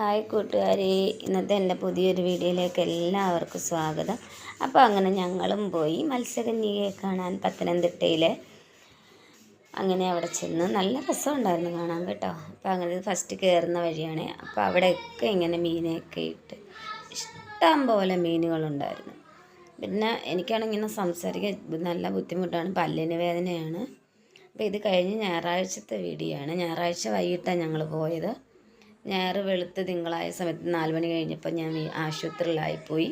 Hi കൂട്ടുകാരെ ഇന്നത്തെ എന്റെ പുതിയൊരു വീഡിയോയിലേക്ക് എല്ലാവർക്കും സ്വാഗതം. അപ്പോൾ അങ്ങനെ ഞങ്ങളും പോയി മത്സ്യകന്യകയെ കാണാൻ പത്തനംതിട്ടയിലെ. അങ്ങനെ അവിടെ ചെന്ന് നല്ല രസമുണ്ടായിരുന്നു കാണാൻ കേട്ടോ. അപ്പോൾ അങ്ങനെ ഫസ്റ്റ് കയറുന്ന വഴിയാണ്. അപ്പോൾ അവിടെയൊക്കെ ഇങ്ങനെ മീനെയൊക്കെ ഇട്ട് ഇഷ്ടം പോലെ മീനുകളുണ്ടായിരുന്നു. പിന്നെ എനിക്കാണെങ്കിൽ ഇങ്ങനെ സംസാരിക്കാൻ നല്ല ബുദ്ധിമുട്ടാണ് പല്ലിന് വേദനയാണ്. അപ്പോൾ ഇത് കഴിഞ്ഞ് ഞായറാഴ്ചത്തെ വീഡിയോ ആണ് ഞായറാഴ്ച വൈകിട്ടാണ് ഞങ്ങൾ പോയത്. ഞായർ വെളുത്ത് തിങ്കളായ സമയത്ത് നാല് മണി കഴിഞ്ഞപ്പോൾ ഞാൻ ആശുപത്രിയിലായിപ്പോയി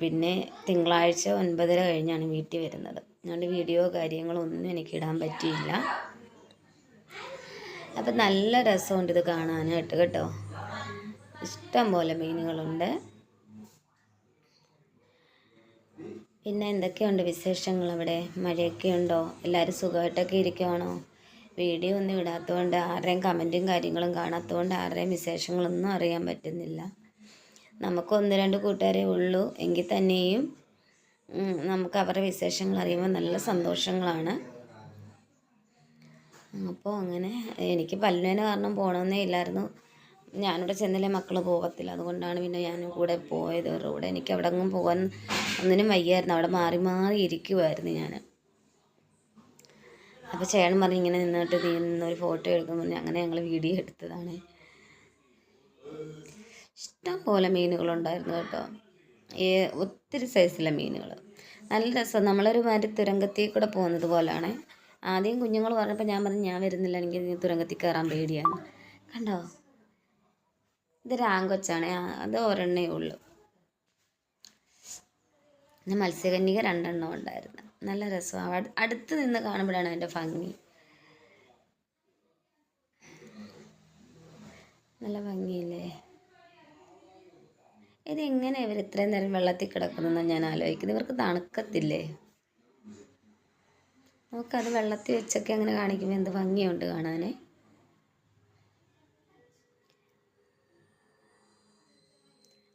പിന്നെ തിങ്കളാഴ്ച ഒൻപതര കഴിഞ്ഞാണ് വീട്ടിൽ വരുന്നത്. അതുകൊണ്ട് വീഡിയോ കാര്യങ്ങളൊന്നും എനിക്ക് ഇടാൻ പറ്റിയില്ല. അപ്പം നല്ല രസമുണ്ട് ഇത് കാണാനായിട്ട് കേട്ടോ. ഇഷ്ടം പോലെ മീനുകളുണ്ട്. പിന്നെ എന്തൊക്കെയുണ്ട് വിശേഷങ്ങൾ അവിടെ? മഴയൊക്കെ ഉണ്ടോ? എല്ലാവരും സുഖമായിട്ടൊക്കെ ഇരിക്കുവാണോ? വീഡിയോ ഒന്നും ഇടാത്തതുകൊണ്ട് ആരുടെയും കമന്റും കാര്യങ്ങളും കാണാത്തതുകൊണ്ട് ആരുടെയും വിശേഷങ്ങളൊന്നും അറിയാൻ പറ്റുന്നില്ല. നമുക്ക് ഒന്ന് രണ്ട് കൂട്ടുകാരെ ഉള്ളൂ. എങ്കിൽ തന്നെയും നമുക്ക് അവരുടെ വിശേഷങ്ങൾ അറിയുമ്പോൾ നല്ല സന്തോഷങ്ങളാണ്. അപ്പോൾ അങ്ങനെ എനിക്ക് പല്ലുവേന കാരണം പോകണമെന്നേ ഇല്ലായിരുന്നു. ഞാനിവിടെ ചെന്നില്ലേ മക്കൾ പോകത്തില്ല അതുകൊണ്ടാണ് പിന്നെ ഞാൻ കൂടെ പോയത്. കൂടെ എനിക്ക് അവിടെ അങ്ങും പോകാൻ ഒന്നിനും വയ്യായിരുന്നു. അവിടെ മാറി മാറി ഇരിക്കുമായിരുന്നു ഞാൻ. അപ്പോൾ ചേട്ടൻ പറഞ്ഞു ഇങ്ങനെ നിന്നിട്ട് നീ നിന്നൊരു ഫോട്ടോ എടുക്കുമ്പോൾ അങ്ങനെ ഞങ്ങൾ വീഡിയോ എടുത്തതാണ്. ഇഷ്ടം പോലെ മീനുകളുണ്ടായിരുന്നു കേട്ടോ. ഏ ഒത്തിരി സൈസിലെ മീനുകൾ നല്ല രസം. നമ്മളൊരു മാതിരി തുരങ്കത്തിൽ കൂടെ പോകുന്നത് പോലെയാണ് ആദ്യം കുഞ്ഞുങ്ങൾ പറഞ്ഞപ്പോൾ ഞാൻ പറഞ്ഞു ഞാൻ വരുന്നില്ല. എനിക്ക് തുരങ്കത്തിൽ കയറാൻ പേടിയാണ്. കണ്ടോ? ഇത് രാങ്കൊച്ചാണ് അത് ഒരെണ്ണേ ഉള്ളൂ. പിന്നെ മത്സ്യകന്യക രണ്ടെണ്ണം ഉണ്ടായിരുന്നു. നല്ല രസമാണ് അടുത്ത് നിന്ന് കാണുമ്പോഴാണ് അതിന്റെ ഭംഗി. നല്ല ഭംഗിയില്ലേ? ഇതെങ്ങനെ ഇവർ ഇത്രയും നേരം വെള്ളത്തിൽ കിടക്കുന്നതെന്ന് ഞാൻ ആലോചിക്കുന്നത്? ഇവർക്ക് തണുക്കത്തില്ലേ? നമുക്കത് വെള്ളത്തിൽ വെച്ചൊക്കെ അങ്ങനെ കാണിക്കുമ്പോൾ എന്ത് ഭംഗിയുണ്ട് കാണാൻ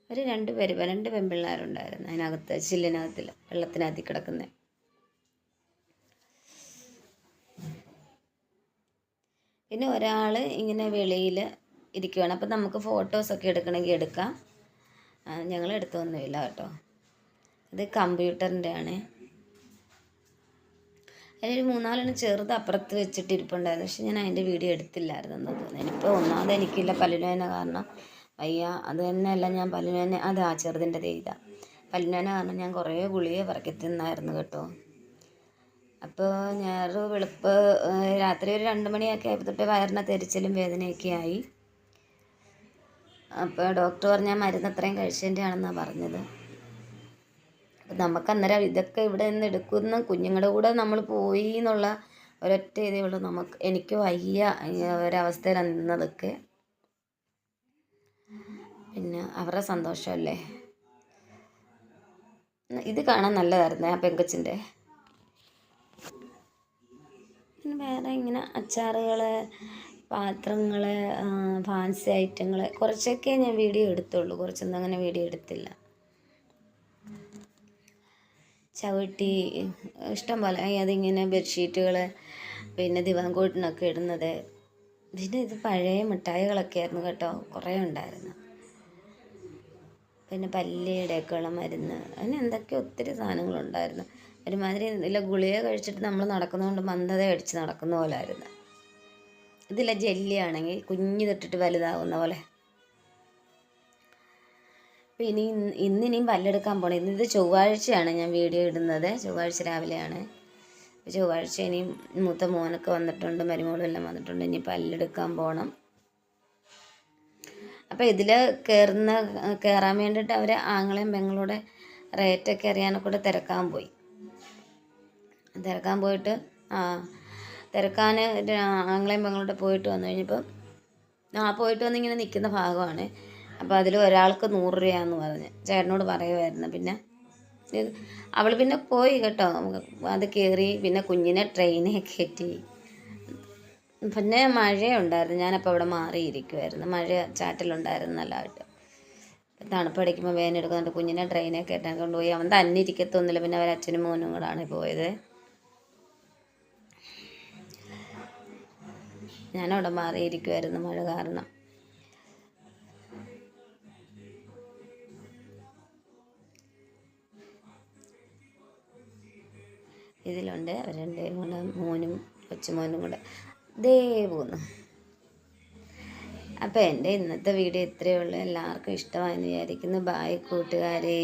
ഒരു രണ്ട് പേര് രണ്ട് പെൺപിള്ളേരുണ്ടായിരുന്നു അതിനകത്ത് ചില്ലിനകത്തിൽ വെള്ളത്തിനകത്ത് കിടക്കുന്നത് പിന്നെ ഒരാൾ ഇങ്ങനെ വെളിയിൽ ഇരിക്കുവാണ്. അപ്പം നമുക്ക് ഫോട്ടോസൊക്കെ എടുക്കണമെങ്കിൽ എടുക്കാം. ഞങ്ങൾ എടുത്തൊന്നുമില്ല കേട്ടോ. ഇത് കമ്പ്യൂട്ടറിന്റെ ആണ് അതിലൊരു മൂന്നാലെണ്ണം ചെറുത് അപ്പുറത്ത് വെച്ചിട്ടിരിപ്പുണ്ടായിരുന്നു പക്ഷെ ഞാൻ അതിന്റെ വീഡിയോ എടുത്തില്ലായിരുന്നു എന്ന് തോന്നുന്നു. എനിക്കിപ്പോൾ ഒന്നാമത് എനിക്കില്ല പല്ലുവേന കാരണം വയ്യ. അത് തന്നെയല്ല ഞാൻ പല്ലുവേന അതാ ചെറുതിന്റെ ചെയ്ത പല്ലുവേന കാരണം ഞാൻ കുറേ ഗുളിക പറക്കി തിന്നായിരുന്നു കേട്ടോ. അപ്പോൾ ഞാറ് വെളുപ്പ് രാത്രി ഒരു രണ്ട് മണിയൊക്കെ ആയപ്പോൾ തൊട്ട് വയറിന് തെരിച്ചിലും വേദനയൊക്കെ ആയി. അപ്പോൾ ഡോക്ടർ പറഞ്ഞാൽ മരുന്ന് അത്രയും കഴിച്ചതിന്റെ ആണെന്നാണ് പറഞ്ഞത്. അപ്പം നമുക്ക് അന്നേരം ഇതൊക്കെ ഇവിടെ നിന്ന് എടുക്കുന്ന. കുഞ്ഞുങ്ങളുടെ കൂടെ നമ്മൾ പോയി എന്നുള്ള ഒരൊറ്റ ഇതേ ഉള്ളൂ. നമുക്ക് എനിക്ക് വയ്യ ഒരവസ്ഥയിലാണ് നിന്നതൊക്കെ. പിന്നെ അവരുടെ സന്തോഷമല്ലേ? ഇത് കാണാൻ നല്ലതായിരുന്നു ആ പെങ്കച്ചിന്റെ. പിന്നെ വേറെ ഇങ്ങനെ അച്ചാറുകൾ പാത്രങ്ങൾ ഫാൻസി ഐറ്റങ്ങൾ കുറച്ചൊക്കെ ഞാൻ വീഡിയോ എടുത്തുള്ളൂ. കുറച്ചൊന്നും അങ്ങനെ വീഡിയോ എടുത്തില്ല. ചവിട്ടി ഇഷ്ടം പോലെ. അതിങ്ങനെ ബെഡ്ഷീറ്റുകൾ പിന്നെ ദിവാൻകോട്ടിനൊക്കെ ഇടുന്നത്. പിന്നെ ഇത് പഴയ മിഠായികളൊക്കെ ആയിരുന്നു കേട്ടോ. കുറേ ഉണ്ടായിരുന്നു. പിന്നെ പല്ലിയുടെയൊക്കെയുള്ള മരുന്ന്. അങ്ങനെ എന്തൊക്കെ ഒത്തിരി സാധനങ്ങളുണ്ടായിരുന്നു. ഒരുമാതിരി ഇല്ല ഗുളിക കഴിച്ചിട്ട് നമ്മൾ നടക്കുന്നതുകൊണ്ട് മന്ദത അടിച്ച് നടക്കുന്ന പോലെ ആയിരുന്നു ഇതില്ല ജെല്ലിയാണെങ്കിൽ കുഞ്ഞു തൊട്ടിട്ട് വലുതാവുന്ന പോലെ. അപ്പോൾ ഇനി ഇന്ന് ഇനിയും പല്ലെടുക്കാൻ പോകണം ഇന്നിത് ചൊവ്വാഴ്ചയാണ് ഞാൻ വീഡിയോ ഇടുന്നത്. ചൊവ്വാഴ്ച രാവിലെയാണ്. ചൊവ്വാഴ്ച ഇനിയും മൂത്ത മോനൊക്കെ വന്നിട്ടുണ്ട് മരുമോളും എല്ലാം വന്നിട്ടുണ്ട്. ഇനി പല്ലെടുക്കാൻ പോകണം അപ്പോൾ ഇതിൽ കയറുന്ന കയറാൻ വേണ്ടിയിട്ട് അവർ ആങ്ങളെയും പെങ്ങളുടെ റേറ്റൊക്കെ അറിയാനൊക്കെ കൂടെ തിരക്കാൻ പോയി. തിരക്കാൻ പോയിട്ട് ആ തിരക്കാൻ ആങ്ങളെയും പെങ്ങളോട്ട് പോയിട്ട് വന്നു കഴിഞ്ഞപ്പം ആ പോയിട്ട് വന്ന് ഇങ്ങനെ നിൽക്കുന്ന ഭാഗമാണ്. അപ്പോൾ അതിൽ ഒരാൾക്ക് നൂറ് രൂപയാന്ന് പറഞ്ഞ്. ചേട്ടനോട് പറയുമായിരുന്നു പിന്നെ അവൾ പിന്നെ പോയി കേട്ടോ. അത് കയറി പിന്നെ കുഞ്ഞിനെ ട്രെയിനെ കയറ്റി. പിന്നെ മഴയുണ്ടായിരുന്നു. ഞാനപ്പോൾ അവിടെ മാറിയിരിക്കുമായിരുന്നു മഴ ചാറ്റലുണ്ടായിരുന്നു നല്ലതായിട്ട് തണുപ്പടിക്കുമ്പോൾ വേനെടുക്കുന്നുണ്ട് കുഞ്ഞിനെ ട്രെയിനെ കയറ്റാൻ കൊണ്ടുപോയി. അവൻ തന്നെ ഇരിക്കത്തൊന്നുമില്ല. പിന്നെ അവർ അച്ഛനും മോനും കൂടാണ് പോയത്. ഞാൻ അവിടെ മാറിയിരിക്കുമായിരുന്നു മഴ കാരണം. ഇതിലുണ്ട് രണ്ട് കൂടെ മോനും കൊച്ചുമോനും കൂടെ. ദേ പോകുന്നു അപ്പോൾ എന്റെ ഇന്നത്തെ വീഡിയോ ഇത്രയേ ഉള്ളൂ. എല്ലാവർക്കും ഇഷ്ടമായെന്ന് വിചാരിക്കുന്നു. ബായ് കൂട്ടുകാരേ.